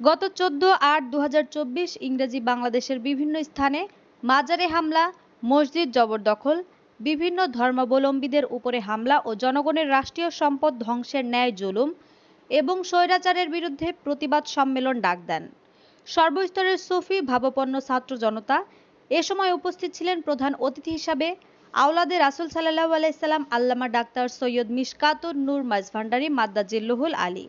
গত চোদ্দ আট দু ইংরেজি বাংলাদেশের বিভিন্ন স্থানে মাজারে হামলা, মসজিদ জবরদখল, বিভিন্ন ধর্মাবলম্বীদের উপরে হামলা ও জনগণের রাষ্ট্রীয় সম্পদ ধ্বংসের ন্যায় জুলুম এবং স্বৈরাচারের বিরুদ্ধে প্রতিবাদ সম্মেলন ডাক দেন। সর্বস্তরের সুফি ভাবপন্ন ছাত্র জনতা এ সময় উপস্থিত ছিলেন প্রধান অতিথি হিসাবে আওলাদে রাসুল সাল্লাহ আলাইসাল্লাম আল্লামা ডাক্তার সৈয়দ মিশকাতুর নূর মাইজভান্ডারি মাদ্দাজিল্লুহুল আলী।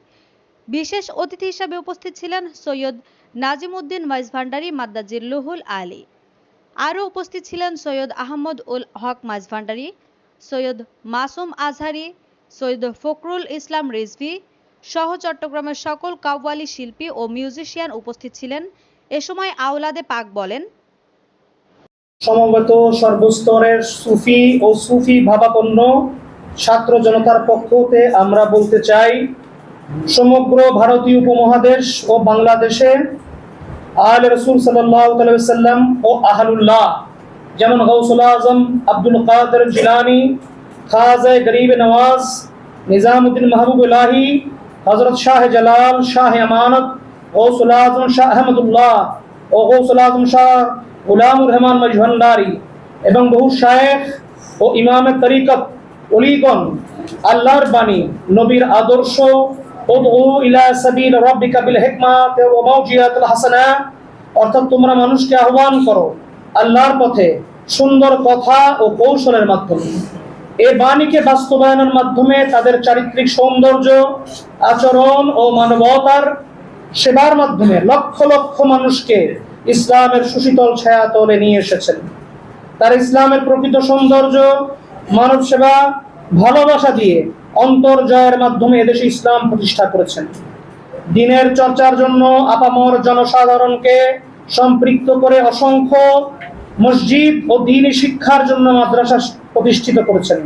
বিশেষ অতিথি হিসাবে উপস্থিত ছিলেন সৈয়দ নাজিম উদ্দিন মাইজভান্ডারি মাদ্দাজিল্লুহুল আলী। আরও উপস্থিত ছিলেন সৈয়দ আহমদ উল হক মাইজভান্ডারি সৈয়দ মাসুম আজহারি, সৈয়দ ফখরুল ইসলাম রিজভি সহ চট্টগ্রামের সকল কাওয়ালি শিল্পী ও মিউজিশিয়ান উপস্থিত ছিলেন। এ সময় আওলাদে পাক বলেন, সমবেত সর্বস্তরের সুফি ও সুফি ভাবাপন্ন ছাত্র জনতার পক্ষ হতে আমরা বলতে চাই সমগ্র ভারতীয় উপমহাদেশ ও বাংলাদেশে আল রসুল সাল্লাম ও আহলুল্লাহ, যেমন গৌসুল আজম, আব্দুল কাদের জিলানি খাজায় গরিব নওয়াজ নিজামুদ্দিন মাহবুব ইলাহি হজরত শাহ জালাল, শাহ আমানত গৌসুল আজম, শাহ আহমদুল্লাহ ও গৌসুল আজম, শাহ গুলামুর রহমান মজভন্ডারি এবং বহু শায়েখ ও ইমামে তরিকত, অলিগণ, আল্লাহর বাণী, নবীর আদর্শ উদউ ইলা সাবিল রাব্বিকা বিল হিকমাত ওয়া মাউজিয়াতুল হাসানা। অর্থাৎ তোমরা মানুষকে আহ্বান করো আল্লাহর পথে সুন্দর কথা ও কৌশলের মাধ্যমে। এই বাণীকে বাস্তবায়নের মাধ্যমে তাদের চারিত্রিক সৌন্দর্য, আচরণ ও মানবতার সেবার মাধ্যমে লক্ষ লক্ষ মানুষকে ইসলামের সুশীতল ছায়া ছায়াতলে নিয়ে এসেছেন। তার ইসলামের প্রকৃত সৌন্দর্য মানব সেবা ভালোবাসা দিয়ে অন্তর জয়ের মাধ্যমে এদেশে ইসলাম প্রতিষ্ঠা করেছেন। দিনের চর্চার জন্য আপামর জনসাধারণকে সম্পৃক্ত করে অসংখ্য মসজিদ ও দিনী শিক্ষার জন্য মাদ্রাসা প্রতিষ্ঠিত করেছেন।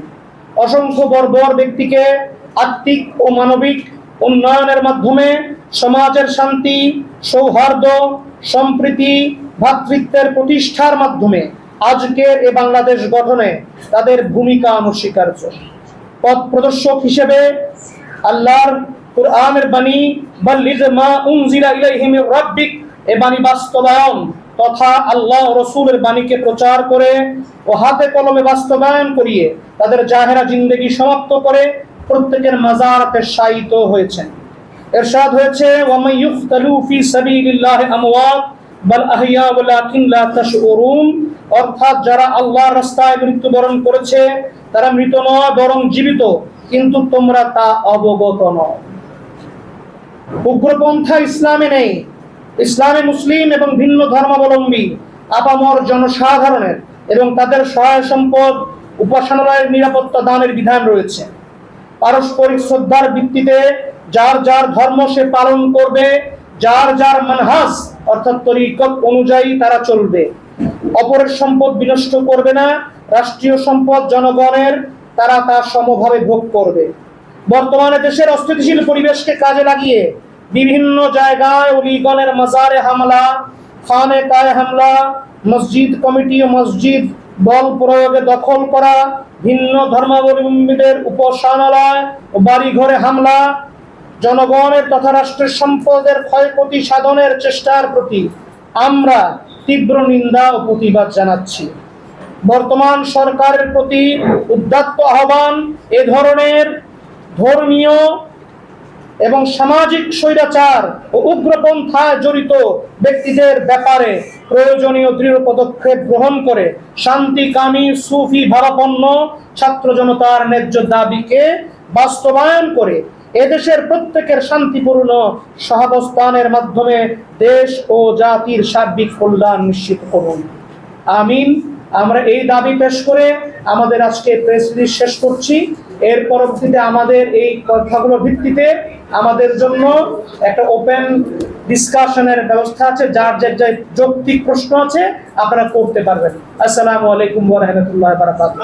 অসংখ্য বর্বর ব্যক্তিকে আত্মিক ও মানবিক উন্নয়নের মাধ্যমে সমাজের শান্তি, সৌহার্দ্য, সম্প্রীতি ভ্রাতৃত্বের প্রতিষ্ঠার মাধ্যমে আজকের এ বাংলাদেশ গঠনে তাদের ভূমিকা অনস্বীকার্য। পথ প্রদর্শক হিসেবে আল্লাহর কুরআনের বাণী বাল্লিগ মা উনজিলা ইলাইহি মির রাব্বিক এ বাণী বাস্তবায়ন তথা আল্লাহ রসুলের বাণীকে প্রচার করে ও হাতে কলমে বাস্তবায়ন করিয়ে তাদের জাহেরা জিন্দগি সমাপ্ত করে প্রত্যেকের মাজারাতে শায়িত হয়েছেন। এরশাদ হয়েছে ওয়ামাই ইউকতালু ফি সাবিলিল্লাহি আমওয়াত অর্থাৎ যারা আল্লাহর রাস্তায় মৃত্যুবরণ করেছে, তারা মৃত নয়, বরং জীবিত। কিন্তু তোমরা তা অবগত নও। উগ্রপন্থা ইসলামে নেই। ইসলামে মুসলিম এবং ভিন্ন ধর্মাবলম্বী, আপামর জনসাধারণের এবং তাদের সহায় সম্পদ, উপাসনালয়ের নিরাপত্তা দানের বিধান রয়েছে। পারস্পরিক শ্রদ্ধার ভিত্তিতে যার যার ধর্ম সে পালন করবে যার যার মানহাজ, অর্থাৎ তরিকত অনুযায়ী তারা চলবে। অপরের সম্পদ বিনষ্ট করবে না, রাষ্ট্রীয় সম্পদ জনগণের, তারা তা সমভাবে ভোগ করবে। বর্তমানে দেশের অস্থিতিশীল পরিবেশকে কাজে লাগিয়ে বিভিন্ন জায়গায় অলিগণের মাজারে হামলা, খানে কায় হামলা, মসজিদ কমিটি ও মসজিদ বল প্রয়োগে দখল করা, ভিন্ন ধর্মাবলম্বীদের উপাসনালয় ও বাড়িঘরে হামলা জনগণের তথা রাষ্ট্রের সম্পদের ক্ষয়ক্ষতি সাধনের চেষ্টার প্রতি আমরা তীব্র নিন্দা ও প্রতিবাদ জানাচ্ছি। বর্তমান সরকারের প্রতি উদ্যাত্ত আহ্বান এ ধরনের ধর্মীয় এবং সামাজিক স্বৈরাচার ও উগ্রপন্থায় জড়িত ব্যক্তিদের ব্যাপারে প্রয়োজনীয় দৃঢ় পদক্ষেপ গ্রহণ করে শান্তিকামী সুফি ভাবাপন্ন ছাত্র জনতার ন্যায্য দাবিকে বাস্তবায়ন করে এদেশের প্রত্যেকের শান্তিপূর্ণ সহাবস্থানের মাধ্যমে দেশ ও জাতির সার্বিক কল্যাণ নিশ্চিত করুন। আমিন। আমরা এই দাবি পেশ করে আমাদের আজকে প্রেস রিলিজ শেষ করছি। এর পরবর্তীতে আমাদের এই কথাগুলোর ভিত্তিতে আমাদের জন্য একটা ওপেন ডিসকাশনের ব্যবস্থা আছে, যার যার যে যৌক্তিক প্রশ্ন আছে আপনারা করতে পারবেন। আসসালামু আলাইকুম রাহমাতুল্লাহি ওয়া বারাকাতুহু।